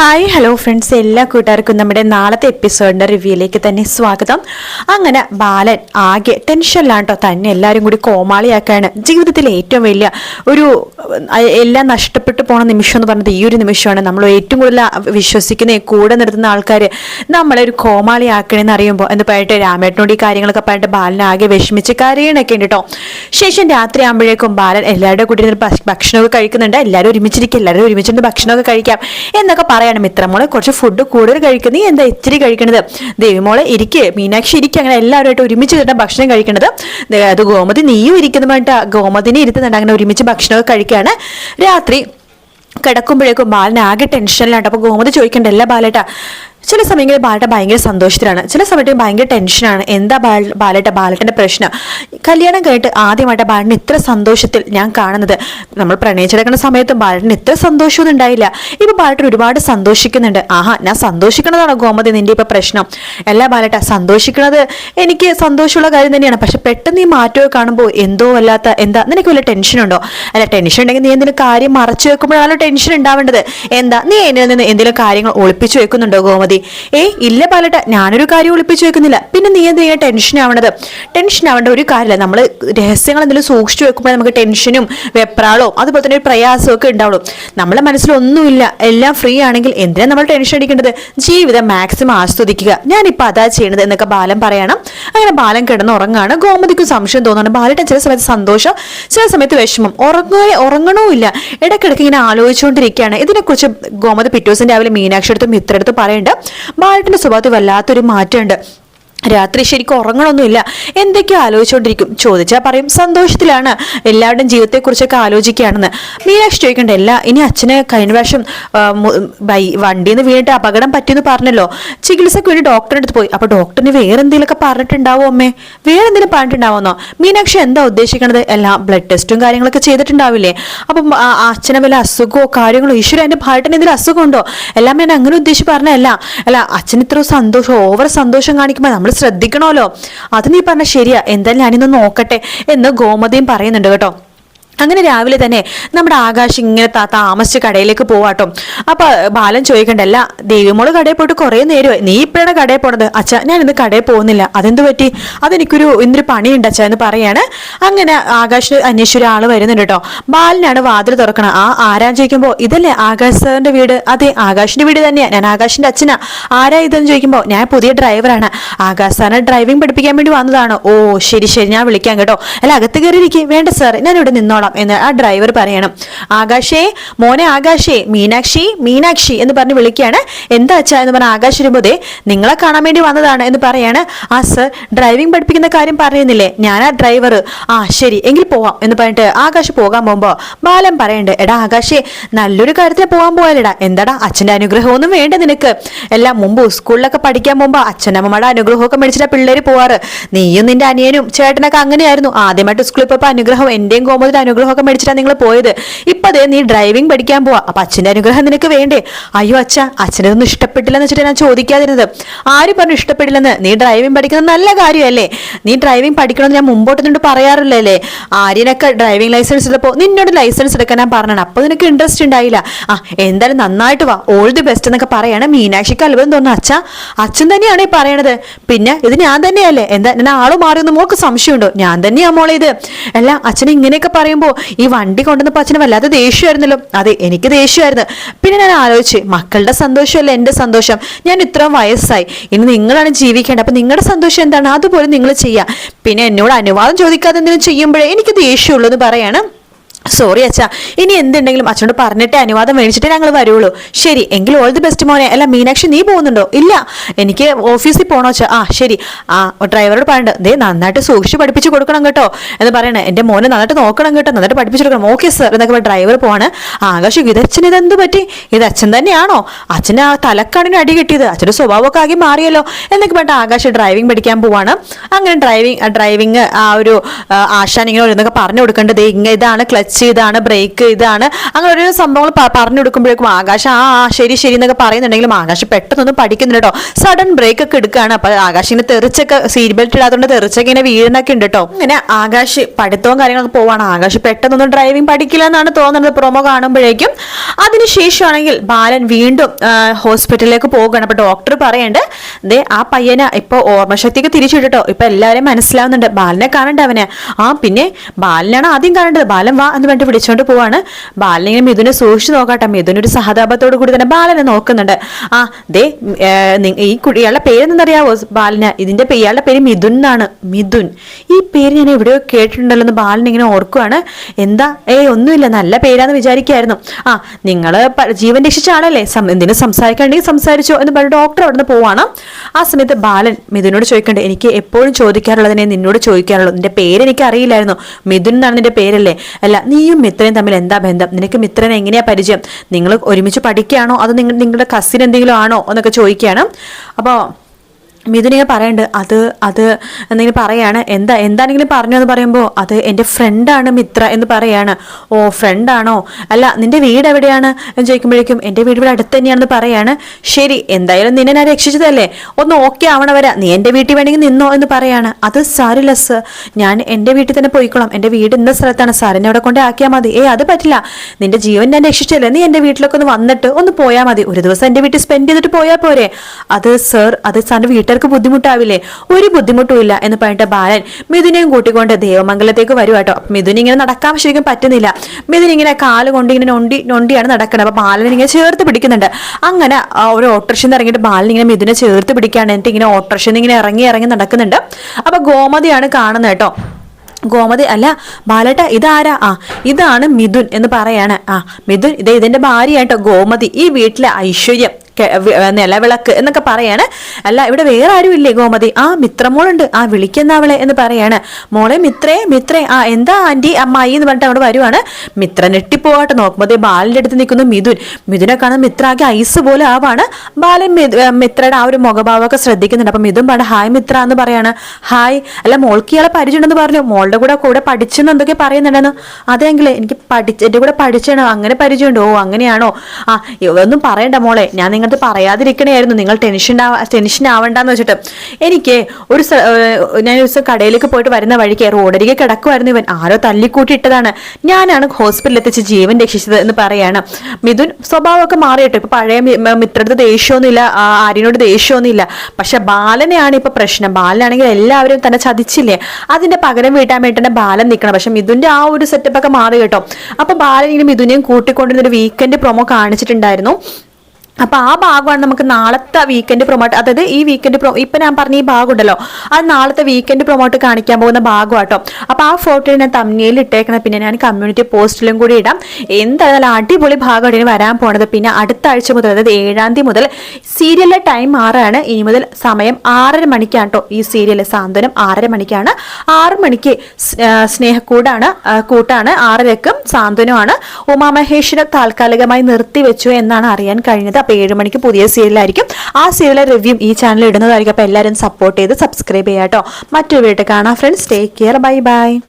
Hi hello friends എല്ലാ കൂട്ടുകാർക്കും നമ്മുടെ നാളത്തെ എപ്പിസോഡിന്റെ റിവ്യൂയിലേക്ക് തന്നെ സ്വാഗതം. അങ്ങനെ ബാലൻ ആകെ ടെൻഷനിലാണ്ടോ തന്നെ എല്ലാവരും കൂടി കോമാളിയാക്കാണ്. ജീവിതത്തിൽ ഏറ്റവും വലിയ ഒരു എല്ലാം നഷ്ടപ്പെട്ടു പോണ നിമിഷം എന്ന് പറഞ്ഞത് ഈ ഒരു നിമിഷമാണ്. നമ്മൾ ഏറ്റവും കൂടുതൽ വിശ്വസിക്കുന്ന കൂടെ നിർത്തുന്ന ആൾക്കാർ നമ്മളെ ഒരു കോമാളിയാക്കണമെന്ന് അറിയുമ്പോൾ എന്ന് പറഞ്ഞിട്ട് രാമേട്ടനോട് ഈ കാര്യങ്ങളൊക്കെ പറഞ്ഞിട്ട് ബാലൻ ആകെ വിഷമിച്ച് കരയണൊക്കെ ഉണ്ട് കേട്ടോ ശേഷം രാത്രി ആകുമ്പോഴേക്കും ബാലൻ എല്ലാവരുടെ കൂടി ഭക്ഷണമൊക്കെ കഴിക്കുന്നുണ്ട്. എല്ലാവരും ഒരുമിച്ചിരിക്കും എല്ലാവരും ഒരുമിച്ചിരുന്ന് ഭക്ഷണമൊക്കെ കഴിക്കാം എന്നൊക്കെ പറയണം മിത്രമോളെ കുറച്ച് ഫുഡ് കൂടുതൽ കഴിക്കുന്നത് എന്താ ഇത്തിരി കഴിക്കണത്? ദേവിമോളെ ഇരിക്കേ. മീനാക്ഷി ഇരിക്കുക അങ്ങനെ എല്ലാവരുമായിട്ട് ഒരുമിച്ച് ഇരുന്ന ഭക്ഷണം കഴിക്കണത്. അത് ഗോമതി നീയും ഇരിക്കുന്നതുമായിട്ട് ഗോമതിനെ ഇരുത്തുന്നുണ്ട്. അങ്ങനെ ഒരുമിച്ച് ഭക്ഷണമൊക്കെ കഴിക്കുകയാണ് രാത്രി കിടക്കുമ്പോഴേക്കും ബാലിനാകെ ആകെ ടെൻഷനിലാണ് അപ്പോൾ ഗോമതി ചോദിക്കണ്ട എല്ലാ ബാലേട്ട ചില സമയങ്ങളിൽ ബാലേട്ട ഭയങ്കര സന്തോഷത്തിലാണ്. ചില സമയത്ത് ഭയങ്കര ടെൻഷനാണ് എന്താ ബാല- ബാലേട്ട ബാലേട്ടന്റെ പ്രശ്നം? കല്യാണം കഴിഞ്ഞിട്ട് ആദ്യമായിട്ട് ബാലൻ ഇത്ര സന്തോഷത്തിൽ ഞാൻ കാണുന്നത്. നമ്മൾ പ്രണയിച്ചെടുക്കുന്ന സമയത്തും ബാലേട്ടന് ഇത്ര സന്തോഷമൊന്നും ഉണ്ടായില്ല. ഇപ്പൊ ബാലേട്ടൻ ഒരുപാട് സന്തോഷിക്കുന്നുണ്ട്. ആഹാ ഞാൻ സന്തോഷിക്കണതാണോ ഗോമതി നിന്റെ ഇപ്പൊ പ്രശ്നം. എല്ലാ ബാലേട്ട സന്തോഷിക്കണത് എനിക്ക് സന്തോഷമുള്ള കാര്യം തന്നെയാണ്. പക്ഷെ പെട്ടെന്ന് ഈ മാറ്റമൊക്കെ കാണുമ്പോൾ എന്തോ അല്ലാത്ത എന്താ നിനക്ക് വല്ല ടെൻഷനുണ്ടോ അല്ല ടെൻഷൻ ഉണ്ടെങ്കിൽ നീ എന്തെങ്കിലും കാര്യം മറച്ചു വെക്കുമ്പോഴാണല്ലോ ടെൻഷൻ ഉണ്ടാവേണ്ടത്. എന്താ നീ എന്നിൽ നിന്ന് എന്തെങ്കിലും കാര്യങ്ങൾ ഒളിപ്പിച്ചു വെക്കുന്നുണ്ടോ ഗോമതി? ഏ ഇല്ല പാലട്ട ഞാനൊരു കാര്യം ഒളിപ്പിച്ചു വെക്കുന്നില്ല. പിന്നെ നീ എന്തിനാ ടെൻഷൻ ആവണത്? ടെൻഷൻ ആവേണ്ട ഒരു കാര്യമില്ല. നമ്മൾ രഹസ്യങ്ങൾ എന്തെങ്കിലും സൂക്ഷിച്ചു വെക്കുമ്പോൾ നമുക്ക് ടെൻഷനും വെപ്രാളോ അതുപോലെ തന്നെ ഒരു പ്രയാസവും ഒക്കെ ഉണ്ടാവുള്ളൂ. നമ്മളെ മനസ്സിലൊന്നുമില്ല. എല്ലാം ഫ്രീ ആണെങ്കിൽ എന്തിനാ നമ്മൾ ടെൻഷൻ അടിക്കേണ്ടത്? ജീവിതം മാക്സിമം ആസ്വദിക്കുക. ഞാനിപ്പോൾ അതാ ചെയ്യണത് എന്നൊക്കെ ബാലൻ പറയണം. അങ്ങനെ ബാലൻ കിടന്ന് ഉറങ്ങാണ് ഗോമതിക്ക് സംശയം തോന്നുന്നുണ്ട് ബാലട്ടൻ ചില സമയത്ത് സന്തോഷം ചില സമയത്ത് വിഷമം. ഉറങ്ങുക ഉറങ്ങണവുമില്ല. ഇടയ്ക്കിടയ്ക്ക് ഇങ്ങനെ ആലോചിച്ചുകൊണ്ടിരിക്കുകയാണ്. ഇതിനെക്കുറിച്ച് ഗോമതി പിറ്റേ ദിവസം രാവിലെ മീനാക്ഷി അടുത്തും മിത്രടുത്തും പറയുന്നുണ്ട് ബാലട്ടന്റെ സ്വഭാവത്തിൽ വല്ലാത്തൊരു മാറ്റമുണ്ട്. രാത്രി ശരിക്കും ഉറങ്ങണമൊന്നുമില്ല. എന്തൊക്കെയോ ആലോചിച്ചുകൊണ്ടിരിക്കും. ചോദിച്ചാൽ പറയും സന്തോഷത്തിലാണ്. എല്ലാവരുടെയും ജീവിതത്തെക്കുറിച്ചൊക്കെ ആലോചിക്കുകയാണെന്ന്. മീനാക്ഷി ചോദിക്കണ്ട അല്ല ഇനി അച്ഛന് കഴിഞ്ഞ പ്രാവശ്യം വണ്ടിയിൽ നിന്ന് വീണിട്ട് അപകടം പറ്റിയെന്ന് പറഞ്ഞല്ലോ. ചികിത്സയ്ക്ക് വേണ്ടി ഡോക്ടറിന്റെ അടുത്ത് പോയി. അപ്പോൾ ഡോക്ടറിന് വേറെ എന്തെങ്കിലുമൊക്കെ പറഞ്ഞിട്ടുണ്ടാവോ അമ്മേ? വേറെ എന്തെങ്കിലും പറഞ്ഞിട്ടുണ്ടാവുമെന്നോ മീനാക്ഷി എന്താ ഉദ്ദേശിക്കുന്നത് എല്ലാം ബ്ലഡ് ടെസ്റ്റും കാര്യങ്ങളൊക്കെ ചെയ്തിട്ടുണ്ടാവില്ലേ? അപ്പം അച്ഛനെ വല്ല അസുഖമോ കാര്യങ്ങളോ? ഈശ്വരൻ എന്റെ ഭാരട്ടിന് എന്തെങ്കിലും അസുഖമുണ്ടോ? എല്ലാം ഞാൻ അങ്ങനെ ഉദ്ദേശിച്ച് പറഞ്ഞല്ല അല്ല അച്ഛൻ ഇത്ര സന്തോഷം ഓവർ സന്തോഷം കാണിക്കുമ്പോൾ നമ്മൾ ശ്രദ്ധിക്കണമല്ലോ. അത് നീ പറഞ്ഞ ശരിയാ. എന്തായാലും ഞാനിന്ന് നോക്കട്ടെ എന്ന് ഗോമതിയും പറയുന്നുണ്ട് കേട്ടോ. അങ്ങനെ രാവിലെ തന്നെ നമ്മുടെ ആകാശ് ഇങ്ങനെ താമസിച്ച് കടയിലേക്ക് പോവാട്ടോ. അപ്പൊ ബാലൻ ചോദിക്കണ്ടല്ല ദേവിമോൾ കടയിൽ പോയിട്ട് കുറെ നേരമായി. നീ ഇപ്പോഴാണ് കടയിൽ പോണത്? അച്ഛ ഞാൻ ഇന്ന് കടയിൽ പോകുന്നില്ല. അതെന്ത് പറ്റി? അതെനിക്കൊരു ഇന്നൊരു പണിയുണ്ട് അച്ഛ എന്ന് പറയാണ്. അങ്ങനെ ആകാശ് അന്വേഷിച്ച ഒരാൾ വരുന്നുണ്ട് കേട്ടോ ബാലനാണ് വാതിൽ തുറക്കണം. ആ ആരാൻ ചോദിക്കുമ്പോൾ ഇതല്ലേ ആകാശ് സാറിന്റെ വീട്? അതെ ആകാശിന്റെ വീട് തന്നെയാ. ഞാൻ ആകാശിന്റെ അച്ഛനാ. ആരാ ഇതെന്ന് ചോദിക്കുമ്പോൾ ഞാൻ പുതിയ ഡ്രൈവറാണ്. ആകാശ് സാറിനെ ഡ്രൈവിംഗ് പഠിപ്പിക്കാൻ വേണ്ടി വന്നതാണ്. ഓ ശരി ശരി. ഞാൻ വിളിക്കാം കേട്ടോ. അല്ല അകത്ത് കയറിയിരിക്കും. വേണ്ട സാർ ഞാൻ ഇവിടെ നിന്നോളാം. എന്ന് ആ ഡ്രൈവർ പറയണം. ആകാശേ മോനെ ആകാശേ മീനാക്ഷി മീനാക്ഷി എന്ന് പറഞ്ഞ് വിളിക്കുകയാണ്. എന്താ അച്ഛാ എന്ന് പറഞ്ഞ ആകാശ് വരുമ്പോതേ നിങ്ങളെ കാണാൻ വേണ്ടി വന്നതാണ് എന്ന് പറയാണ്. ആ സർ ഡ്രൈവിംഗ് പഠിപ്പിക്കുന്ന കാര്യം പറയുന്നില്ലേ? ഞാൻ ആ ഡ്രൈവർ ആ ശരി എങ്കിൽ പോവാം എന്ന് പറഞ്ഞിട്ട് ആകാശ് പോകാൻ പോകുമ്പോൾ ബാലൻ പറയണ്ട് എടാ ആകാശേ നല്ലൊരു കാര്യത്തിൽ പോകാൻ പോയാലെടാ. എന്താടാ അച്ഛന്റെ അനുഗ്രഹമൊന്നും വേണ്ട നിനക്ക്. എല്ലാം മുമ്പ് സ്കൂളിലൊക്കെ പഠിക്കാൻ പോകുമ്പോൾ അച്ഛനമ്മയുടെ അനുഗ്രഹമൊക്കെ മേടിച്ചിട്ടാ പിള്ളേർ പോവാറ്. നീയും നിന്റെ അനിയനും ചേട്ടനൊക്കെ അങ്ങനെയായിരുന്നു. ആദ്യമായിട്ട് സ്കൂളിൽ പോയപ്പോൾ അനുഗ്രഹം എന്റെയും കോമതിന്റെ കോമതിന്റെ അനുഗ്രഹമൊക്കെ മേടിച്ചിട്ടാ നിങ്ങൾ പോയത്. ഇപ്പൊ അതേ നീ ഡ്രൈവിംഗ് പഠിക്കാൻ പോവാ. അപ്പൊ അച്ഛന്റെ അനുഗ്രഹം നിനക്ക് വേണ്ടേ? അയ്യോ അച്ഛ അച്ഛനൊന്നും ഇഷ്ടപ്പെട്ടില്ലെന്ന് വെച്ചിട്ട് ഞാൻ ചോദിക്കാതിരുന്നത്. ആര് പറഞ്ഞു ഇഷ്ടപ്പെടില്ലെന്ന് നീ ഡ്രൈവിംഗ് പഠിക്കുന്നത് നല്ല കാര്യമല്ലേ? നീ ഡ്രൈവിംഗ് പഠിക്കണമെന്ന് ഞാൻ മുമ്പോട്ട് നിന്നോട് പറയാറില്ലല്ലേ? ആര്യനൊക്കെ ഡ്രൈവിംഗ് ലൈസൻസ് എടുത്തപ്പോ നിന്നോട് ലൈസൻസ് എടുക്കാൻ ഞാൻ പറഞ്ഞാണ് അപ്പോൾ നിനക്ക് ഇൻട്രസ്റ്റ് ഉണ്ടായില്ല. ആ എന്തായാലും നന്നായിട്ട് വാ. ഓൾ ദി ബെസ്റ്റ് എന്നൊക്കെ പറയാണ് മീനാക്ഷിക്ക് അത്ഭുതം തോന്നുന്നു. അച്ഛ അച്ഛൻ തന്നെയാണ് ഈ പറയണത്? പിന്നെ ഇത് ഞാൻ തന്നെയല്ലേ? എന്താ ഞാൻ ആൾ മാറിയൊന്നും മോൾക്ക് സംശയമുണ്ടോ? ഞാൻ തന്നെയാ മോളെ ഇത്. അല്ല അച്ഛൻ ഇങ്ങനെയൊക്കെ പറയുമ്പോ ഈ വണ്ടി കൊണ്ടുവന്നപ്പോൾ അച്ഛന് വല്ലാതെ ദേഷ്യമായിരുന്നല്ലോ. അതെ എനിക്ക് ദേഷ്യമായിരുന്നു. പിന്നെ ഞാൻ ആലോചിച്ച് മക്കളുടെ സന്തോഷമല്ല എന്റെ സന്തോഷം? ഞാൻ ഇത്രയും വയസ്സായി. ഇനി നിങ്ങളാണ് ജീവിക്കേണ്ടത്. അപ്പം നിങ്ങളുടെ സന്തോഷം എന്താണ്? അതുപോലെ നിങ്ങൾ ചെയ്യുക പിന്നെ എന്നോട് അനുവാദം ചോദിക്കാതെ എന്തെങ്കിലും ചെയ്യുമ്പോഴേ എനിക്ക് ദേഷ്യമുള്ളൂ എന്ന് പറയാണ്. സോറി അച്ഛാ ഇനി എന്തുണ്ടെങ്കിലും അച്ഛനോട് പറഞ്ഞിട്ടേ അനുവാദം മേടിച്ചിട്ടേ ഞങ്ങൾ വരുള്ളൂ ശരി എങ്കിൽ ഓൾ ദി ബെസ്റ്റ് മോനെ. അല്ല മീനാക്ഷി നീ പോകുന്നുണ്ടോ? ഇല്ല. എനിക്ക് ഓഫീസിൽ പോകണോ അച്ഛാ? ആ ശരി. ആ ഡ്രൈവറോട് പറയണ്ട ദേ നന്നായിട്ട് സൂക്ഷിച്ച് പഠിപ്പിച്ച് കൊടുക്കണം കേട്ടോ. എന്ന് പറയണേ എന്റെ മോനെ നന്നായിട്ട് നോക്കണം കേട്ടോ നന്നായിട്ട് പഠിപ്പിച്ച് കൊടുക്കണം. ഓക്കെ സർ എന്നൊക്കെ ഡ്രൈവർ പോവാണ്. ആകാശ് ഇത് അച്ഛൻ ഇതെന്ത് പറ്റി? ഇത് അച്ഛൻ തന്നെയാണോ? അച്ഛന് ആ തലക്കാണിന് അടി കിട്ടിയത്. അച്ഛന്റെ സ്വഭാവമൊക്കെ ആകെ മാറിയല്ലോ. എന്നൊക്കെ പറഞ്ഞിട്ട് ആകാശ് ഡ്രൈവിംഗ് പഠിക്കാൻ പോവാണ്. അങ്ങനെ ഡ്രൈവിംഗ് ഡ്രൈവിംഗ് ആ ഒരു ആശാൻ ഇങ്ങനെ ഓരോന്നൊക്കെ പറഞ്ഞു കൊടുക്കേണ്ടത് ഇങ്ങനെ ഇതാണ് ക്ലച്ച് ക്ലച്ച് ചെയ്താണ് ബ്രേക്ക് ഇതാണ്. അങ്ങനെ ഓരോ സംഭവങ്ങൾ പറഞ്ഞു കൊടുക്കുമ്പോഴേക്കും ആകാശ് ആ ശരി ശരി എന്നൊക്കെ പറയുന്നുണ്ടെങ്കിലും ആകാശ് പെട്ടെന്നൊന്നും പഠിക്കുന്നില്ല കേട്ടോ സഡൻ ബ്രേക്ക് ഒക്കെ എടുക്കുകയാണ്. അപ്പൊ ആകാശ് ഇങ്ങനെ തെറിച്ചൊക്കെ സീറ്റ് ബെൽറ്റ് ഇടാത്തതുകൊണ്ട് തെറിച്ചൊക്കെ ഇങ്ങനെ വീഴുന്നൊക്കെ ഉണ്ട് കേട്ടോ ഇങ്ങനെ ആകാശ് പഠിത്തവും കാര്യങ്ങളൊക്കെ പോവാണ്. ആകാശ് പെട്ടെന്നൊന്നും ഡ്രൈവിംഗ് പഠിക്കില്ല എന്നാണ് തോന്നുന്നത് പ്രൊമോ കാണുമ്പോഴേക്കും. അതിനുശേഷമാണെങ്കിൽ ബാലൻ വീണ്ടും ഹോസ്പിറ്റലിലേക്ക് പോകുകയാണ് അപ്പൊ ഡോക്ടർ പറയണ്ട് ദേ ആ പയ്യനെ ഇപ്പൊ ഓർമ്മശക്തിയൊക്കെ തിരിച്ചിട്ടോ ഇപ്പൊ എല്ലാവരെയും മനസ്സിലാവുന്നുണ്ട്. ബാലനെ കാണണ്ട അവനെ ആ പിന്നെ ബാലനാണ് ആദ്യം കാണേണ്ടത്. ബാലൻ വാ എന്ന് പറഞ്ഞിട്ട് പോവാണ്. ബാലനെ ഇങ്ങനെ മിഥുനെ സൂക്ഷിച്ചു നോക്കാട്ടെ. മിഥുനൊരു സഹതാപത്തോട് കൂടി തന്നെ ബാലനെ നോക്കുന്നുണ്ട്. ആ ദേ ഈ കുട്ടിയാളുടെ ഇയാളുടെ പേരെന്തെന്നറിയാവോ ബാലന്. ഇതിന്റെ പേയാളുടെ പേര് മിഥുൻ എന്നാണ്. മിഥുൻ. ഈ പേര് ഞാൻ എവിടെയോ കേട്ടിട്ടുണ്ടല്ലോ എന്ന് ബാലൻ ഇങ്ങനെ ഓർക്കുവാണ്. എന്താ? ഏ ഒന്നുമില്ല. നല്ല പേരാന്ന് വിചാരിക്കായിരുന്നു. ആ നിങ്ങൾ ജീവൻ രക്ഷിച്ച ആളല്ലേ എന്തിനും സംസാരിക്കണ്ടെങ്കിൽ സംസാരിച്ചോ എന്ന് പറഞ്ഞ ഡോക്ടർ അവിടെ നിന്ന് പോവാണ്. ആ സമയത്ത് ബാലൻ മിഥുനോട് ചോദിക്കണ്ടേ എനിക്ക് എപ്പോഴും ചോദിക്കാറുള്ളതിനെ നിന്നോട് ചോദിക്കാറുള്ളൂ. നിന്റെ പേര് എനിക്ക് അറിയില്ലായിരുന്നു മിഥുൻ എന്നാണ് നിന്റെ പേരല്ലേ? അല്ല നീയും മിത്രയും തമ്മിൽ എന്താ ബന്ധം? നിനക്ക് മിത്രനെ എങ്ങനെയാ പരിചയം? നിങ്ങൾ ഒരുമിച്ച് പഠിക്കുകയാണോ? അതോ നിങ്ങളുടെ കസിൻ എന്തെങ്കിലും ആണോ? എന്നൊക്കെ ചോദിക്കുകയാണ്. അപ്പോൾ മിഥുനിങ്ങനെ പറയണ്ട് അത് അത് എന്തെങ്കിലും പറയാണ്? എന്താ എന്താണെങ്കിലും പറഞ്ഞു എന്ന് പറയുമ്പോൾ അത് എന്റെ ഫ്രണ്ടാണ് മിത്ര എന്ന് പറയാണ്. ഓ ഫ്രണ്ടാണോ? അല്ല നിന്റെ വീട് എവിടെയാണ്? എന്ന് ചോദിക്കുമ്പോഴേക്കും എന്റെ വീട് ഇവിടെ അടുത്ത് തന്നെയാണെന്ന് പറയാണ്. ശരി എന്തായാലും നിന്നെ ഞാൻ രക്ഷിച്ചതല്ലേ? ഒന്ന് ഓക്കെ ആവണ വരാ നീ എന്റെ വീട്ടിൽ വേണമെങ്കിൽ നിന്നോ എന്ന് പറയാണ്. അത് സാരില്ല സർ ഞാൻ എന്റെ വീട്ടിൽ തന്നെ പോയിക്കോളാം. എന്റെ വീട് ഇന്ന സ്ഥലത്താണ്. സാറിനെ അവിടെ കൊണ്ട് ആക്കിയാൽ മതി. ഏ അത് പറ്റില്ല. നിന്റെ ജീവൻ ഞാൻ രക്ഷിച്ചല്ലേ നീ എന്റെ വീട്ടിലൊക്കെ ഒന്ന് വന്നിട്ട് ഒന്ന് പോയാൽ മതി. ഒരു ദിവസം എന്റെ വീട്ടിൽ സ്പെൻഡ് ചെയ്തിട്ട് പോയാൽ പോരെ. അത് സർ അത് സാറിന്റെ വീട്ടുകാർക്ക് ബുദ്ധിമുട്ടാവില്ലേ? ഒരു ബുദ്ധിമുട്ടും ഇല്ല എന്ന് പറഞ്ഞിട്ട് ബാലൻ മിഥുനെയും കൂട്ടിക്കൊണ്ട് ദേവമംഗലത്തേക്ക് വരും കേട്ടോ. മിഥുൻ ഇങ്ങനെ നടക്കാൻ ശരിക്കും പറ്റുന്നില്ല. മിഥുൻ ഇങ്ങനെ കാൽ കൊണ്ട് ഇങ്ങനെ നൊണ്ടി നൊണ്ടിയാണ് നടക്കുന്നത് അപ്പൊ ബാലൻ ഇങ്ങനെ ചേർത്ത് പിടിക്കുന്നുണ്ട്. അങ്ങനെ ഒരു ഓട്ടോറിക്ഷയിൽ ഇറങ്ങിയിട്ട് ബാലൻ ഇങ്ങനെ മിഥുനെ ചേർത്ത് പിടിക്കുകയാണ്. എന്നിട്ട് ഇങ്ങനെ ഓട്ടോറിക്ഷയിൽ ഇങ്ങനെ ഇറങ്ങി ഇറങ്ങി നടക്കുന്നുണ്ട്. അപ്പൊ ഗോമതിയാണ് കാണുന്നത് കേട്ടോ. ഗോമതി അല്ല ബാലേട്ട ഇതാരാ? ആ ഇതാണ് മിഥുൻ എന്ന് പറയാണ്. ആ മിഥുൻ ഇതേ ഇതിന്റെ ഭാര്യയായിട്ടോ ഗോമതി. ഈ വീട്ടിലെ ഐശ്വര്യം. നിലവിളക്ക് എന്നൊക്കെ പറയാണ്. അല്ല ഇവിടെ വേറെ ആരും ഇല്ലേ ഗോമതി? ആ മിത്രമോളുണ്ട്. ആ വിളിക്കുന്ന അവളെ എന്ന് പറയാണ്. മോളെ മിത്രേ മിത്രേ. ആ എന്താ ആന്റി അമ്മായി എന്ന് പറഞ്ഞിട്ട് അവിടെ വരുവാണ്. മിത്ര നെട്ടിപ്പോവാട്ട് നോക്കുമ്പോൾ ബാലിന്റെ അടുത്ത് നിൽക്കുന്നു മിഥുൻ. മിഥുനെ കാണാൻ മിത്ര ആകെ ഐസ് പോലെ ആവാണ്. ബാലൻ മിത്രയുടെ ആ ഒരു മുഖഭാവമൊക്കെ ശ്രദ്ധിക്കുന്നുണ്ട്. അപ്പൊ മിഥുൻ പാട് ഹായ് മിത്ര എന്ന് പറയാണ്. ഹായ്. അല്ല മോൾക്ക് ഇയാളെ പരിചയമുണ്ടെന്ന് പറഞ്ഞു. മോളുടെ കൂടെ കൂടെ പഠിച്ചെന്ന് എന്തൊക്കെ പറയുന്നുണ്ടെന്ന്. അതെങ്കിലേ എനിക്ക് പഠിച്ച എന്റെ കൂടെ പഠിച്ചാണോ. അങ്ങനെ പരിചയമുണ്ടോ. ഓ അങ്ങനെയാണോ? ആ ഒന്നും പറയണ്ട മോളെ. ഞാൻ നിങ്ങളത് പറയാതിരിക്കണായിരുന്നു നിങ്ങൾ ടെൻഷൻ ടെൻഷൻ ആവണ്ടെന്ന് വെച്ചിട്ട്. എനിക്ക് ഒരു ഞാൻ ഒരു ദിവസം കടയിലേക്ക് പോയിട്ട് വരുന്ന വഴിക്ക് റോഡരികെ കിടക്കുമായിരുന്നു ഇവൻ. ആരോ തല്ലിക്കൂട്ടിയിട്ടതാണ് ഞാനാണ് ഹോസ്പിറ്റലിൽ എത്തിച്ച് ജീവൻ രക്ഷിച്ചത് എന്ന് പറയാണ്. മിഥുൻ സ്വഭാവമൊക്കെ മാറിയിട്ട്. ഇപ്പൊ പഴയ മിത്രത്തെ ദേഷ്യമൊന്നുമില്ല ആര്യനോട് ദേഷ്യമൊന്നുമില്ല പക്ഷെ ബാലനെയാണ് ഇപ്പൊ പ്രശ്നം. ബാലനാണെങ്കിൽ എല്ലാവരും തന്നെ ചതിച്ചില്ലേ? അതിന്റെ പകരം വീട്ടാൻ വേണ്ടി തന്നെ ബാലൻ നിൽക്കണം പക്ഷെ മിഥുന്റെ ആ ഒരു സെറ്റപ്പ് ഒക്കെ മാറി കേട്ടോ. അപ്പൊ ബാലൻ മിഥുനെയും കൂട്ടിക്കൊണ്ടിരുന്ന ഒരു വീക്കെൻഡ് പ്രൊമോ കാണിച്ചിട്ടുണ്ടായിരുന്നു. അപ്പൊ ആ ഭാഗമാണ് നമുക്ക് നാളത്തെ വീക്കെൻഡ് പ്രൊമോട്ട് അതായത് ഈ വീക്കെൻഡ് പ്രൊ ഇപ്പൊ ഞാൻ പറഞ്ഞ ഈ ഭാഗം ഉണ്ടല്ലോ അത് നാളത്തെ വീക്കെൻഡ് പ്രൊമോട്ട് കാണിക്കാൻ പോകുന്ന ഭാഗം കേട്ടോ അപ്പൊ ആ ഫോട്ടോ ഞാൻ തമ്മിയിൽ ഇട്ടേക്കണം പിന്നെ ഞാൻ കമ്മ്യൂണിറ്റി പോസ്റ്റിലും കൂടി ഇടാം. എന്തായാലും അടിപൊളി ഭാഗം ഇനി വരാൻ പോണത്. പിന്നെ അടുത്ത ആഴ്ച മുതൽ അതായത് ഏഴാം തീയതി മുതൽ സീരിയലിലെ ടൈം മാറാണ് ഇനി മുതൽ സമയം ആറര മണിക്കാണ് കേട്ടോ ഈ സീരിയൽ സാന്ത്വനം ആറര മണിക്കാണ്. ആറ് മണിക്ക് സ്നേഹക്കൂടാണ് കൂട്ടാണ് ആറരക്കും സാന്ത്വനമാണ് ഉമാമഹേഷിനെ താൽക്കാലികമായി നിർത്തിവെച്ചു എന്നാണ് അറിയാൻ കഴിഞ്ഞത്. അപ്പൊ ഏഴ് മണിക്ക് പുതിയ സീരിയലായിരിക്കും. ആ സീരിയലെ റിവ്യൂ ഈ ചാനൽ ഇടുന്നതായിരിക്കും. അപ്പോൾ എല്ലാവരും സപ്പോർട്ട് ചെയ്ത് സബ്സ്ക്രൈബ് ചെയ്യാം കേട്ടോ മറ്റൊരു വീട്ടിൽ കാണാം. Friends take care bye bye